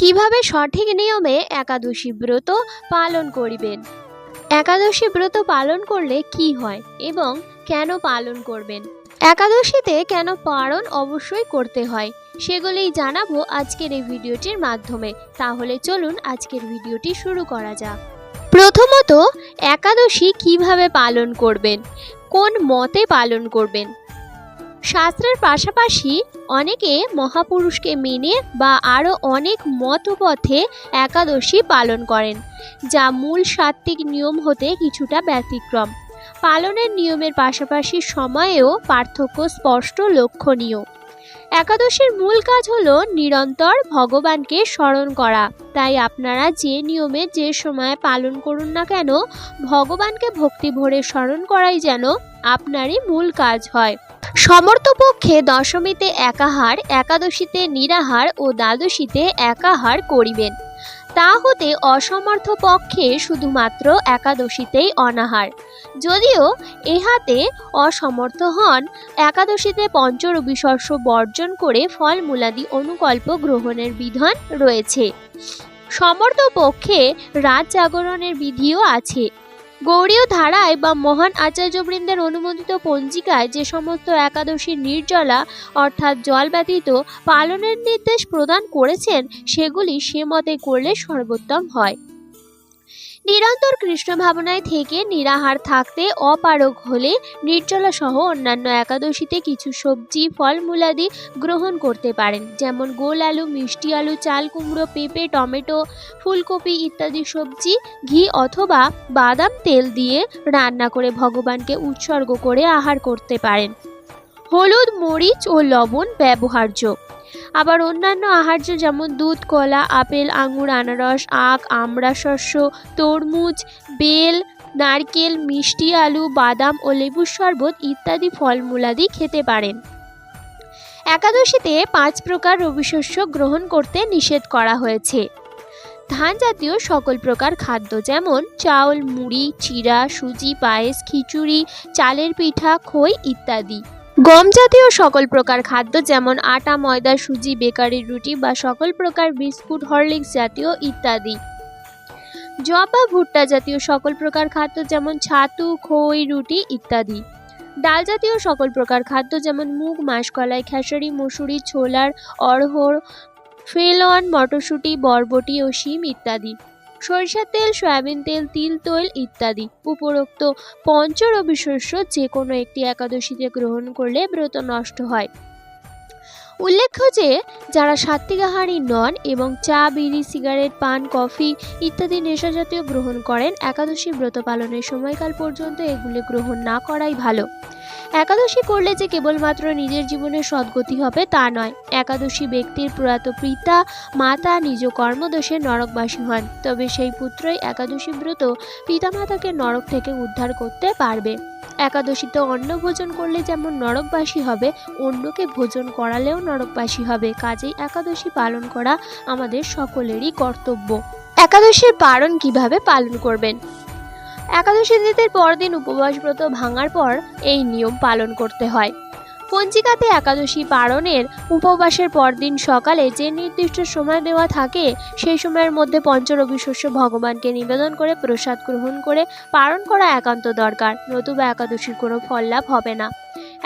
কীভাবে সঠিক নিয়মে একাদশী ব্রত পালন করিবেন? একাদশী ব্রত পালন করলে কি হয় এবং কেন পালন করবেন? একাদশীতে কেন পালন অবশ্যই করতে হয়, সেগুলিই জানাব আজকের এই ভিডিওটির মাধ্যমে। তাহলে চলুন আজকের ভিডিওটি শুরু করা যাক। প্রথমত, একাদশী কীভাবে পালন করবেন? কোন মতে পালন করবেন? শাস্ত্রের পাশাপাশি অনেকে মহাপুরুষকে মেনে বা আরও অনেক মতপথে একাদশী পালন করেন, যা মূল সাত্ত্বিক নিয়ম হতে কিছুটা ব্যতিক্রম। পালনের নিয়মের পাশাপাশি সময়েও পার্থক্য স্পষ্ট লক্ষণীয়। একাদশীর মূল কাজ হল নিরন্তর ভগবানকে স্মরণ করা। তাই আপনারা যে নিয়মে যে সময়ে পালন করুন না কেন, ভগবানকে ভক্তি ভরে স্মরণ করাই যেন আপনারই মূল কাজ হয়। সমর্থপক্ষে দশমীতে একাহার, একাদশীতে নিরাহার ও দ্বাদশীতে একাহার করিবেন। তা হতে অসমর্থ পক্ষে শুধুমাত্র একাদশীতেই অনাহার। যদিও এহাতে অসমর্থ হন, একাদশীতে পঞ্চরবি শস্য বর্জন করে ফলমূলাদি অনুকল্প গ্রহণের বিধান রয়েছে। সমর্থ পক্ষে রাত জাগরণের বিধিও আছে। গৌড়ীয় ধারায় বা মহান আচার্যবৃন্দের অনুমোদিত পঞ্জিকায় যে সমস্ত একাদশী নির্জলা অর্থাৎ জল ব্যতীত পালনের নির্দেশ প্রদান করেছেন, সেগুলি সে মতে করলে সর্বোত্তম হয়। নিরন্তর কৃষ্ণ ভাবনায় থেকে নিরাহার থাকতে অপারগ হলে নির্জলা সহ অন্যান্য একাদশীতে কিছু সবজি, ফলমূলাদি গ্রহণ করতে পারেন, যেমন গোল আলু, মিষ্টি আলু, চাল কুমড়ো, পেঁপে, টমেটো, ফুলকপি ইত্যাদি সবজি, ঘি অথবা বাদাম তেল দিয়ে রান্না করে ভগবানকে উৎসর্গ করে আহার করতে পারেন। হলুদ, মরিচ ও লবণ ব্যবহার্য। আবার অন্যান্য আহার্য যেমন দুধ, কলা, আপেল, আঙুর, আনারস, আখ, আমড়া, শস্য, তরমুজ, বেল, নারকেল, মিষ্টি আলু, বাদাম ও লেবুর শরবত ইত্যাদি ফলমূলাদি খেতে পারেন। একাদশীতে পাঁচ প্রকার রবিশস্য গ্রহণ করতে নিষেধ করা হয়েছে। ধান জাতীয় সকল প্রকার খাদ্য যেমন চাউল, মুড়ি চিরা সুজি, পায়েস, খিচুড়ি, চালের পিঠা, খই ইত্যাদি। গম জাতীয় সকল প্রকার খাদ্য যেমন আটা, ময়দা, সুজি বেকারির রুটি বা সকল প্রকার বিস্কুট, হরলিক্স জাতীয় ইত্যাদি। জব বা ভুট্টা জাতীয় সকল প্রকার খাদ্য যেমন ছাতু, খই, রুটি ইত্যাদি। ডাল জাতীয় সকল প্রকার খাদ্য যেমন মুগ, মাসকলাই, খেসারি, মুসুরি, ছোলার, অড়হর, ফেলন, মটরশুঁটি, বরবটি ও শিম ইত্যাদি। সরিষার তেল, সয়াবিন তেল, তিল, তৈল ইত্যাদি। উপরোক্ত পঞ্চরবি শস্য যে কোনো একটি একাদশীতে গ্রহণ করলে ব্রত নষ্ট হয়। উল্লেখ্য যে, যারা সাত্বিকাহারী নন এবং চা, বিড়ি, সিগারেট, পান, কফি ইত্যাদি নেশাজাতীয় গ্রহণ করেন একাদশী ব্রত পালনের সময়কাল পর্যন্ত এগুলি গ্রহণ না করাই ভালো। একাদশী করলে যে কেবলমাত্র নিজের জীবনে সদ্গতি হবে তা নয়। একাদশী ব্যক্তির প্রয়াত পিতা, মাতা, নিজ কর্মদোষে নরকবাসী হন। তবে সেই পুত্রই একাদশী ব্রত পিতামাতাকে নরক থেকে উদ্ধার করতে পারবে। একাদশীতে অন্ন ভোজন করলে যেমন নরকবাসী হবে, অন্যকে ভোজন করালেও নরকবাসী হবে। কাজেই একাদশী পালন করা আমাদের সকলেরই কর্তব্য। একাদশীর পালন কীভাবে পালন করবেন? একাদশী তিথির পরদিন উপবাস ব্রত ভাঙার পর এই নিয়ম পালন করতে হয়। পঞ্জিকাতে একাদশী পালনের উপবাসের পরদিন সকালে যে নির্দিষ্ট সময় দেওয়া থাকে, সেই সময়ের মধ্যে পঞ্চরবি শস্য ভগবানকে নিবেদন করে, প্রসাদ গ্রহণ করে, পালন করা একান্ত দরকার, নতুবা একাদশীর কোনো ফল লাভ হবে না।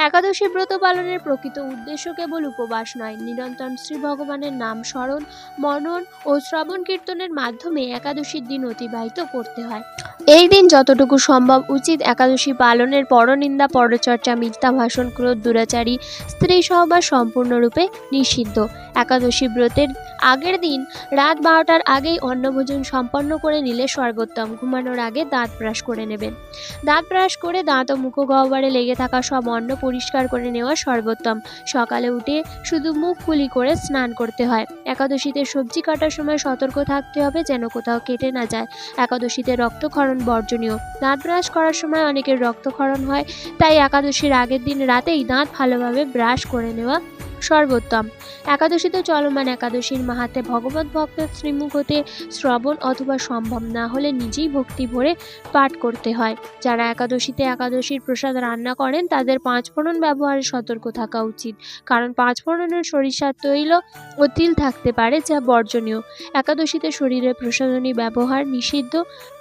একাদশী ব্রত পালনের প্রকৃত উদ্দেশ্য কেবল উপবাস নয়, নিরন্তর শ্রী ভগবানের নাম স্মরণ, মনন ও শ্রবণ কীর্তনের মাধ্যমে একাদশীর দিন অতিবাহিত করতে হয়। এই দিন যতটুকু সম্ভব উচিত একাদশী পালনের পরনিন্দা, পরচর্চা, মিথ্যা ভাষণ, ক্রোধ, দুরাচারী স্ত্রী সহবাস সম্পূর্ণরূপে নিষিদ্ধ। একাদশী ব্রতের আগের দিন রাত বারোটার আগেই অন্নভোজন সম্পন্ন করে নিলে সর্বোত্তম ঘুমানোর আগে দাঁত ব্রাশ করে নেবেন। দাঁত ব্রাশ করে দাঁত ও মুখ গহ্বরে লেগে থাকা সব অন্ন পরিষ্কার করে নেওয়া সর্বোত্তম সকালে উঠে শুধু মুখ কুলি করে স্নান করতে হয়। একাদশীতে সবজি কাটার সময় সতর্ক থাকতে হবে যেন কোথাও কেটে না যায়। একাদশীতে রক্তক্ষরণ বর্জনীয়। দাঁত ব্রাশ করার সময় অনেকের রক্তক্ষরণ হয়, তাই একাদশীর আগের দিন রাতেই দাঁত ভালোভাবে ব্রাশ করে নেওয়া সর্বোত্তম। একাদশীতে চলমান একাদশীর মাহাতে ভগবত ভক্তের শ্রীমুখ হতে শ্রবণ অথবা সম্ভব না হলে নিজেই ভক্তি ভরে পাঠ করতে হয়। যারা একাদশীতে একাদশীর প্রসাদ রান্না করেন, তাদের পাঁচ ফোড়ন ব্যবহারে সতর্ক থাকা উচিত। কারণ পাঁচ ফোড়নের সরিষার তৈল ও তিল থাকতে পারে, যা বর্জনীয়। একাদশীতে শরীরে প্রসাধনী ব্যবহার নিষিদ্ধ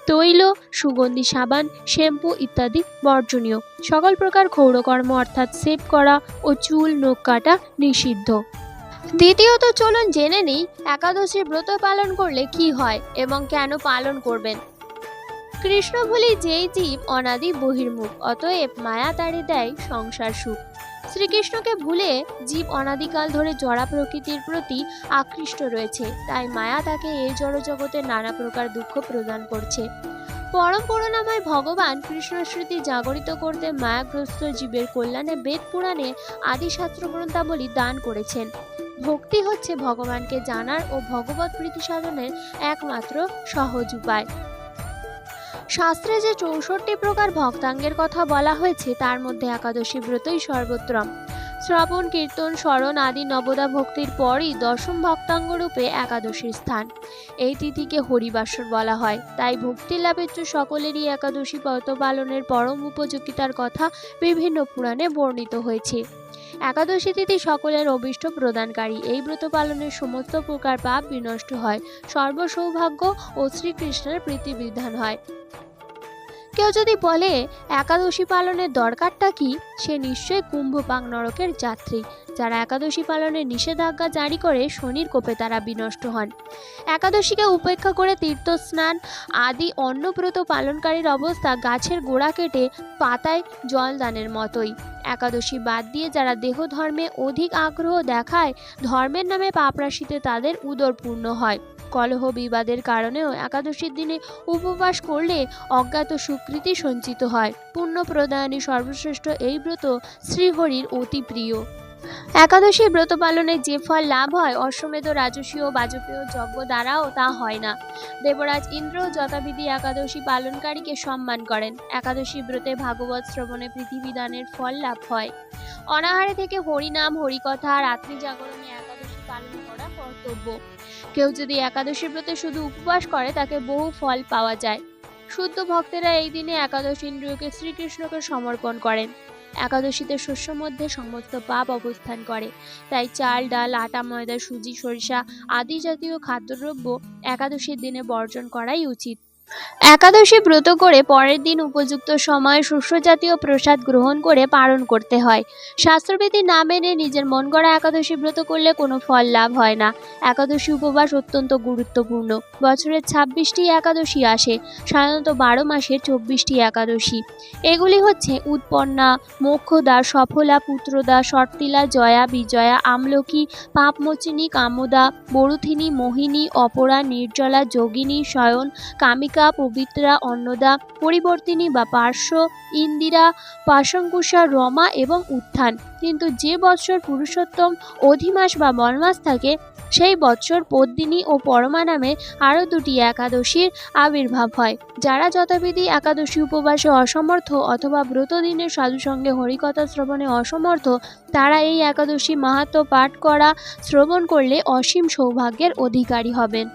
তৈল, সুগন্ধি, সাবান, শ্যাম্পু ইত্যাদি বর্জনীয়। সকল প্রকার ক্ষৌরকর্ম অর্থাৎ সেভ করা ও চুল, নখ কাটা নিষিদ্ধ। দ্বিতীয়ত চলুন জেনে নিই একাদশীর ব্রত পালন করলে কি হয় এবং কেন পালন করবেন। কৃষ্ণ ভুলি যেই জীব অনাদি বহির্মুখ, অতএব মায়া তাড়ি দেয় সংসার সুখ। শ্রীকৃষ্ণকে ভুলে জীব অনাদিকাল ধরে জড়া প্রকৃতির প্রতি আকৃষ্ট রয়েছে। তাই মায়া তাকে এই জড়জগতে নানা প্রকার দুঃখ প্রদান করছে। পরম করুণাময় ভগবান কৃষ্ণ স্মৃতি জাগরিত করতে মায়াগ্রস্ত জীবের কল্যাণে বেদ পুরাণে আদি শাস্ত্র গ্রন্থাবলী দান করেছেন। ভক্তি হচ্ছে ভগবানকে জানার ও ভগবত প্রীতি সাধনের একমাত্র সহজ উপায়। শাস্ত্রে যে চৌষট্টি প্রকার ভক্তাঙ্গের কথা বলা হয়েছে, তার মধ্যে একাদশী ব্রতই সর্বোত্তম। শ্রবণ, কীর্তন, স্মরণ আদি নবদা ভক্তির পরই দশম ভক্তাঙ্গ রূপে একাদশীর স্থান। এই তিথিকে হরিবাসর বলা হয়। তাই ভক্তি লাভেচ্ছ সকলেরই একাদশী ব্রত পালনের পরম উপযোগিতার কথা বিভিন্ন পুরাণে বর্ণিত হয়েছে। একাদশী তিথি সকলের অভিষ্ট প্রদানকারী। এই ব্রত পালনের সমস্ত প্রকার পাপ বিনষ্ট হয়। সর্বসৌভাগ্য ও শ্রীকৃষ্ণের প্রীতিবিধান হয়। কেউ যদি বলে একাদশী পালনের দরকারটা কি, সে নিশ্চয়ই কুম্ভপাক নরকের যাত্রী। যারা একাদশী পালনের নিষেধাজ্ঞা জারি করে, শনির কোপে তারা বিনষ্ট হন। একাদশীকে উপেক্ষা করে তীর্থস্নান আদি অন্নব্রত পালনকারীর অবস্থা গাছের গোড়া কেটে পাতায় জলদানের মতোই। একাদশী বাদ দিয়ে যারা দেহ ধর্মে অধিক আগ্রহ দেখায়, ধর্মের নামে পাপরাশিতে তাদের উদরপূর্ণ হয়। কলহ বিবাদের কারণেও একাদশীর দিনে উপবাস করলে অজ্ঞাত সুকৃতি সঞ্চিত হয়। পুণ্য প্রদায়নী সর্বশ্রেষ্ঠ এই ব্রত শ্রীহরির অতি প্রিয়। একাদশী ব্রত পালনে যে ফল লাভ হয়, অশ্বমেধ রাজসীয় বাজপেয় যজ্ঞ দ্বারাও তা হয় না। দেবরাজ ইন্দ্র যথাবিধি একাদশী পালনকারীকে সম্মান করেন। একাদশী ব্রতে ভাগবত শ্রবণে পৃথিবীদানের ফল লাভ হয়। অনাহারে থেকে হরিনাম, হরিকথা রাত্রি জাগরণে একাদশী পালন করা কর্তব্য। কেউ যদি একাদশী ব্রতে শুধু উপবাস করে, তাকে বহু ফল পাওয়া যায়। শুদ্ধ ভক্তেরা এই দিনে একাদশ ইন্দ্রিয়কে শ্রীকৃষ্ণকে সমর্পণ করেন। একাদশীতে শস্য মধ্যে সমস্ত পাপ অবস্থান করে। তাই চাল, ডাল, আটা, ময়দা, সুজি, সরিষা আদি জাতীয় খাদ্যদ্রব্য একাদশীর দিনে বর্জন করাই উচিত। একাদশী ব্রত করে পরের দিন উপযুক্ত সময়ে শস্য জাতীয় প্রসাদ গ্রহণ করে পালন করতে হয়। শাস্ত্রবিধি না মেনে নিজের মন গড়া একাদশী ব্রত করলে কোনো ফল লাভ হয় না। একাদশী উপবাস অত্যন্ত গুরুত্বপূর্ণ। বছরের ছাব্বিশটি একাদশী আসে, সাধারণত বারো মাসে চব্বিশটি একাদশী। এগুলি হচ্ছে উৎপন্না, মোক্ষদা, সফলা, পুত্রদা শর্তিলা জয়া, বিজয়া, আমলকি, পাপমোচিনী, কামদা, বরুথিনী, মোহিনী, অপরা, নির্জলা, যোগিনী, শয়ন, কামিকা পবিত্রা, অন্নদা, পরিবর্তিনী বা পার্শ্ব, ইন্দিরা পাশঙ্কুষা রমা এবং উত্থান। কিন্তু যে বৎসর পুরুষোত্তম অধিমাস বা বনমাস থাকে, সেই বৎসর পদ্মিনী ও পরমা নামে আরও দুটি একাদশীর আবির্ভাব হয়, যারা যথাবিধি একাদশী উপবাসে অসমর্থ অথবা ব্রত দিনের সাধুসঙ্গে হরিকথা শ্রবণে অসমর্থ, তারা এই একাদশী মাহাত্ম্য পাঠ করা, শ্রবণ করলে অসীম সৌভাগ্যের অধিকারী হবেন।